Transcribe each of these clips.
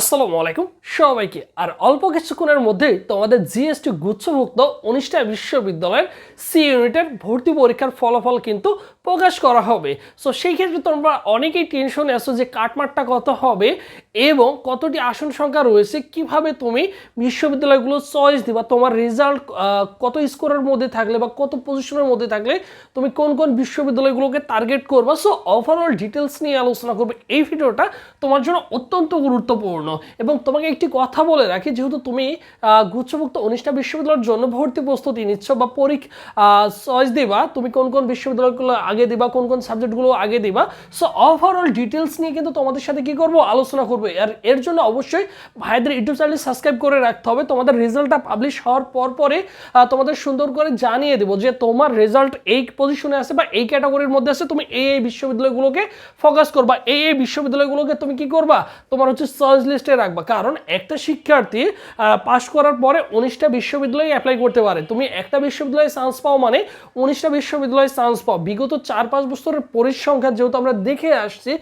আসসালামু আলাইকুম সবাইকে। আর অল্প কিছুক্ষণের মধ্যেই তোমাদের জিএসটি গুচ্ছভুক্ত উনিশটা বিশ্ববিদ্যালয়ের সি ইউনিটের ভর্তি পরীক্ষার ফলাফল কিন্তু প্রকাশ করা হবে। সো সেই ক্ষেত্রে তোমরা অনেকেই টেনশনে আসো যে কাটমারটা কত হবে এবং কতটি আসন সংখ্যা রয়েছে, কীভাবে তুমি বিশ্ববিদ্যালয়গুলো চয়েস দিবা, তোমার রেজাল্ট কত স্কোরের মধ্যে থাকলে বা কত পজিশনের মধ্যে থাকলে তুমি কোন কোন বিশ্ববিদ্যালয়গুলোকে টার্গেট করবা। সো ওভারঅল ডিটেলস নিয়ে আলোচনা করবে। এই ভিডিওটা তোমার জন্য অত্যন্ত গুরুত্বপূর্ণ এবং তোমাকে একটি কথা বলে রাখি, যেহেতু তুমি গুচ্ছভুক্ত উনিশটা বিশ্ববিদ্যালয়ের জন্য ভর্তি প্রস্তুতি নিচ্ছ বা পরীক্ষা চয়েস দিবা, তুমি কোন কোন বিশ্ববিদ্যালয়গুলো আগে দিবা, কোন কোন সাবজেক্টগুলো আগে দিবা। সো ওভারঅল ডিটেলস নিয়ে কিন্তু তোমাদের সাথে কি করব? আলোচনা করব আর এর জন্য অবশ্যই ভাইদের ইউটিউব চ্যানেল সাবস্ক্রাইব করে রাখতে হবে। তোমাদের রেজাল্টটা পাবলিশ হওয়ার পর পরে তোমাদের সুন্দর করে জানিয়ে দেবো যে তোমার রেজাল্ট এই পজিশনে আছে বা এই ক্যাটাগরির মধ্যে আছে। তুমি এই এই বিশ্ববিদ্যালয়গুলোকে ফোকাস করবা। এই এই বিশ্ববিদ্যালয়গুলোকে তুমি কি করবা? তোমার হচ্ছে চয়েস লিস্টে রাখবা। কারণ একটা শিক্ষার্থী পাশ করার পরে উনিশটা বিশ্ববিদ্যালয়ে অ্যাপ্লাই করতে পারে। তুমি একটা বিশ্ববিদ্যালয়ে চান্স পাও মানে উনিশটা বিশ্ববিদ্যালয়ে চান্স পাও। বিগত চার পাঁচ বছরের পরিসংখ্যান যেহেতু আমরা দেখে আসছি,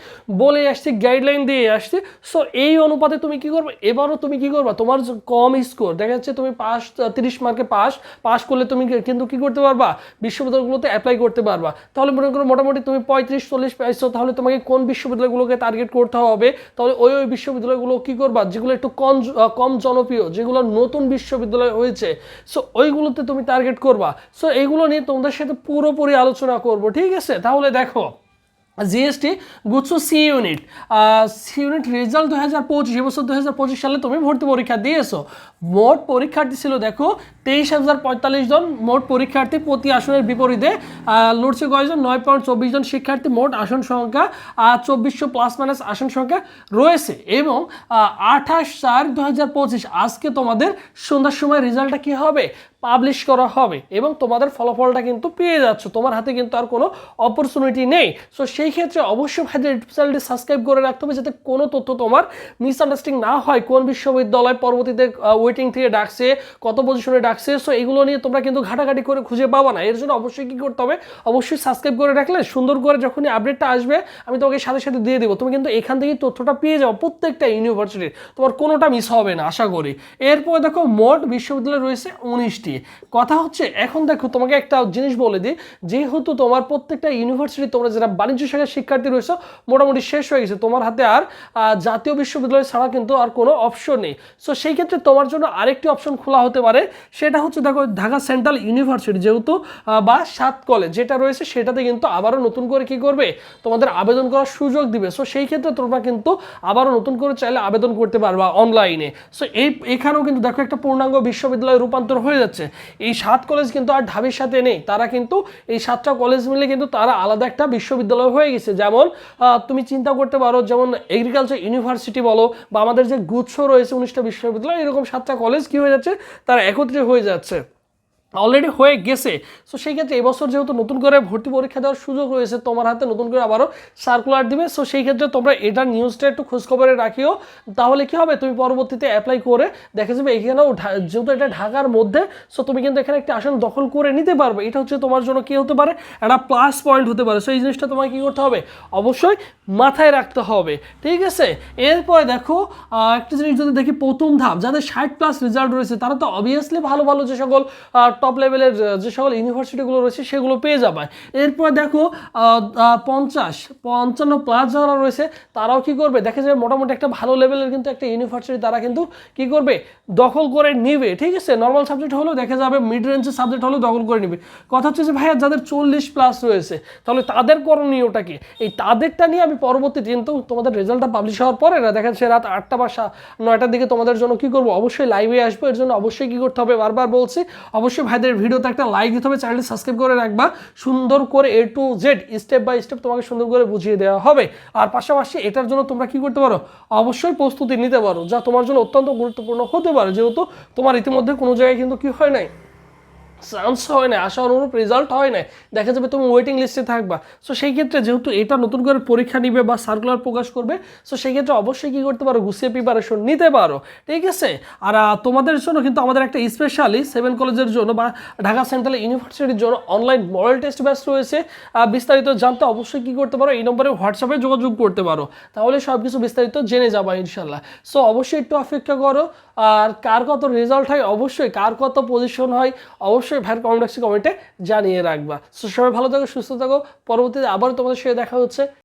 বলে আসছি গাইডলাইন দিয়ে আসছি সো এই অনুপাতে তুমি কি করবে? এবারও তুমি কি করবা? তোমার কম স্কোর দেখা যাচ্ছে তুমি পাস তিরিশ মার্কে পাস পাস করলে তুমি কিন্তু কি করতে পারবা? বিশ্ববিদ্যালয়গুলোতে অ্যাপ্লাই করতে পারবা। তাহলে মনে করো মোটামুটি তুমি পঁয়ত্রিশ, চল্লিশ পাইছো, তাহলে তোমাকে কোন বিশ্ববিদ্যালয়গুলোকে টার্গেট করতে হবে? তাহলে ওই ওই বিশ্ববিদ্যালয়গুলো কি করবা? যেগুলো একটু কম কম জনপ্রিয়, যেগুলো নতুন বিশ্ববিদ্যালয় হয়েছে। সো ওইগুলোতে তুমি টার্গেট করবা। সো এইগুলো নিয়ে তোমাদের সাথে পুরোপুরি আলোচনা করব, ঠিক আছে? তাহলে দেখো। জিএসটি গুচ্ছ C unit. C unit result দু হাজার পঁচিশ এবছর দু হাজার পঁচিশ সালে তুমি ভর্তি পরীক্ষা দিয়েছ। মোট পরীক্ষার্থী ছিল দেখো তেইশ হাজার পঁয়তাল্লিশ জন। মোট পরীক্ষার্থী প্রতি আসনের বিপরীতে লড়ছে কয়জন? নয় পয়েন্ট চব্বিশ জন শিক্ষার্থী মোট আসন সংখ্যা চব্বিশশো প্লাস মাইনাস আসন সংখ্যা রয়েছে। এবং আঠাশ চার দু হাজার পঁচিশ, আজকে তোমাদের সন্ধ্যার সময় রেজাল্টটা কী হবে? পাবলিশ করা হবে এবং তোমাদের ফলাফলটা কিন্তু পেয়ে যাচ্ছ। তোমার হাতে কিন্তু আর কোনো অপরচুনিটি নেই। সো সেই ক্ষেত্রে অবশ্যই ভাইদের ইউটিউব চ্যানেলটি সাবস্ক্রাইব করে রাখতে হবে যাতে কোনো তথ্য তোমার মিসআন্ডারস্ট্যান্ডিং না হয়। কোন বিশ্ববিদ্যালয় পরবর্তীতে ওয়েটিং থেকে ডাকছে, কত পজিশনে ডাকছে সো এগুলো নিয়ে তোমরা কিন্তু ঘাটাঘাটি করে খুঁজে পাবা না। এর জন্য অবশ্যই কী করতে হবে? অবশ্যই সাবস্ক্রাইব করে রাখলে সুন্দর করে যখনই আপডেটটা আসবে, আমি তোমাকে সাথে সাথে দিয়ে দেবো। তুমি কিন্তু এখান থেকেই তথ্যটা পেয়ে যাও প্রত্যেকটা ইউনিভার্সিটির তোমার কোনোটা মিস হবে না, আশা করি। এরপর দেখো মোট বিশ্ববিদ্যালয় রয়েছে উনিশটি। কথা হচ্ছে, এখন দেখো তোমাকে একটা জিনিস বলে দিই, যেহেতু তোমার প্রত্যেকটা ইউনিভার্সিটি তোমরা যারা বাণিজ্য শাখার শিক্ষার্থী রয়েছে, মোটামুটি শেষ হয়ে গেছে। তোমার হাতে আর জাতীয় বিশ্ববিদ্যালয় ছাড়া কিন্তু আর কোনো অপশন নেই। সো সেই ক্ষেত্রে তোমার জন্য আরেকটি অপশন খোলা হতে পারে, সেটা হচ্ছে দেখো ঢাকা সেন্ট্রাল ইউনিভার্সিটি যেহেতু বা সাত কলেজ, যেটা রয়েছে সেটাতে কিন্তু আবারও নতুন করে কি করবে, তোমাদের আবেদন করার সুযোগ দিবে। সো সেই ক্ষেত্রে তোমরা কিন্তু আবারও নতুন করে চাইলে আবেদন করতে পারবা অনলাইনে সো এই, এখানেও কিন্তু দেখো একটা পূর্ণাঙ্গ বিশ্ববিদ্যালয়ে রূপান্তর হয়ে যাচ্ছে। এই সাত কলেজ কিন্তু আর ঢাবির সাথে নেই। তারা কিন্তু এই সাতটা কলেজ মিলে কিন্তু তারা আলাদা একটা বিশ্ববিদ্যালয় হয়ে গেছে। যেমন তুমি চিন্তা করতে পারো, যেমন এগ্রিকালচার ইউনিভার্সিটি বলো, বা আমাদের যে গুচ্ছ রয়েছে উনিশটা বিশ্ববিদ্যালয়, এরকম সাতটা কলেজ কি হয়ে যাচ্ছে? তারা একত্রে হয়ে যাচ্ছে। অলরেডি হয়ে গেছে। সো সেই ক্ষেত্রে এবছর যেহেতু নতুন করে ভর্তি পরীক্ষা দেওয়ার সুযোগ রয়েছে, তোমার হাতে নতুন করে আবারও সার্কুলার দিবে। সো সেই ক্ষেত্রে তোমরা এটার নিউজটা একটু খোঁজখবরে রাখিও। তাহলে কি হবে? তুমি পরবর্তীতে অ্যাপ্লাই করে দেখা যাবে, এখানেও যেহেতু এটা ঢাকার মধ্যে সো তুমি কিন্তু এখানে একটা আসন দখল করে নিতে পারবে। এটা হচ্ছে তোমার জন্য কী হতে পারে? একটা প্লাস পয়েন্ট হতে পারে। সো এই জিনিসটা তোমাকে কী করতে হবে? অবশ্যই মাথায় রাখতে হবে। ঠিক আছে? এরপরে দেখো একটা জিনিস যদি দেখি, প্রথম ধাপ। যাদের ষাট প্লাস রেজাল্ট রয়েছে, তারা তো অবভিয়াসলি ভালো ভালো যে সকল টপ লেভেলের যে সকল ইউনিভার্সিটিগুলো রয়েছে সেগুলো পেয়ে যাবে। এরপর দেখো পঞ্চাশ, পঞ্চান্ন প্লাস যারা রয়েছে, তারাও কি করবে? দেখা যাবে, মোটামুটি একটা ভালো লেভেলের কিন্তু একটা ইউনিভার্সিটি তারা কিন্তু কি করবে? দখল করে নিবে, ঠিক আছে? নর্মাল সাবজেক্ট হলেও দেখা যাবে মিড রেঞ্জের সাবজেক্ট হলেও দখল করে নিবে। কথা হচ্ছে যে, ভাইয়া, যাদের চল্লিশ প্লাস রয়েছে, তাহলে তাদের করণীয়টা কি? এই তাদেরটা নিয়ে আমি পরবর্তী কিন্তু তোমাদের রেজাল্টটা পাবলিশ হওয়ার পরে না দেখা যাচ্ছে রাত আটটা বা নয়টার দিকে তোমাদের জন্য কি করব? অবশ্যই লাইভে আসব, এর জন্য অবশ্যই কি করতে হবে? বারবার বলছি, অবশ্যই ভাইদের ভিডিওতে একটা লাইক দিতে হবে চ্যানেলটি সাবস্ক্রাইব করে রাখবা। সুন্দর করে A to Z step by step তোমাকে সুন্দর করে বুঝিয়ে দেওয়া হবে। আর পাশাপাশি এটার জন্য তোমরা কি করতে পারো? অবশ্যই প্রস্তুতি নিতে পারো, যা তোমার জন্য অত্যন্ত গুরুত্বপূর্ণ হতে পারে, যেহেতু তোমার ইতিমধ্যে কোনো জায়গায় কিন্তু কি হয় নাই। চান্স হয় না, আশা অনুরূপ রেজাল্ট হয় না। দেখা যাবে তুমি ওয়েটিং লিস্টে থাকবা। সো সেই ক্ষেত্রে যেহেতু এটা নতুন করে পরীক্ষা নিবে বা সার্কুলার প্রকাশ করবে সো সেই ক্ষেত্রে অবশ্যই কী করতে পারো? গুছিয়ে প্রিপারেশন নিতে পারো। ঠিক আছে? আর তোমাদের জন্য কিন্তু আমাদের একটা স্পেশালি সেভেন কলেজের জন্য বা ঢাকা সেন্ট্রাল ইউনিভার্সিটির জন্য অনলাইন মডেল টেস্ট ব্যাচ রয়েছে। বিস্তারিত জানতে অবশ্যই কী করতে পারো? এই নম্বরে হোয়াটসঅ্যাপে যোগাযোগ করতে পারো। তাহলে সব কিছু বিস্তারিত জেনে যাবা ইনশাল্লাহ সো অবশ্যই একটু অপেক্ষা করো। আর, কার কত রেজাল্ট হয়? অবশ্যই কার কত পজিশন হয়? অবশ্যই ভাইয়ের কমেন্ট বক্সে কমেন্টে জানিয়ে রাখবা। সো সবাই ভালো থাকো, সুস্থ থাকো। পরবর্তীতে আবার তোমাদের সাথে দেখা হচ্ছে।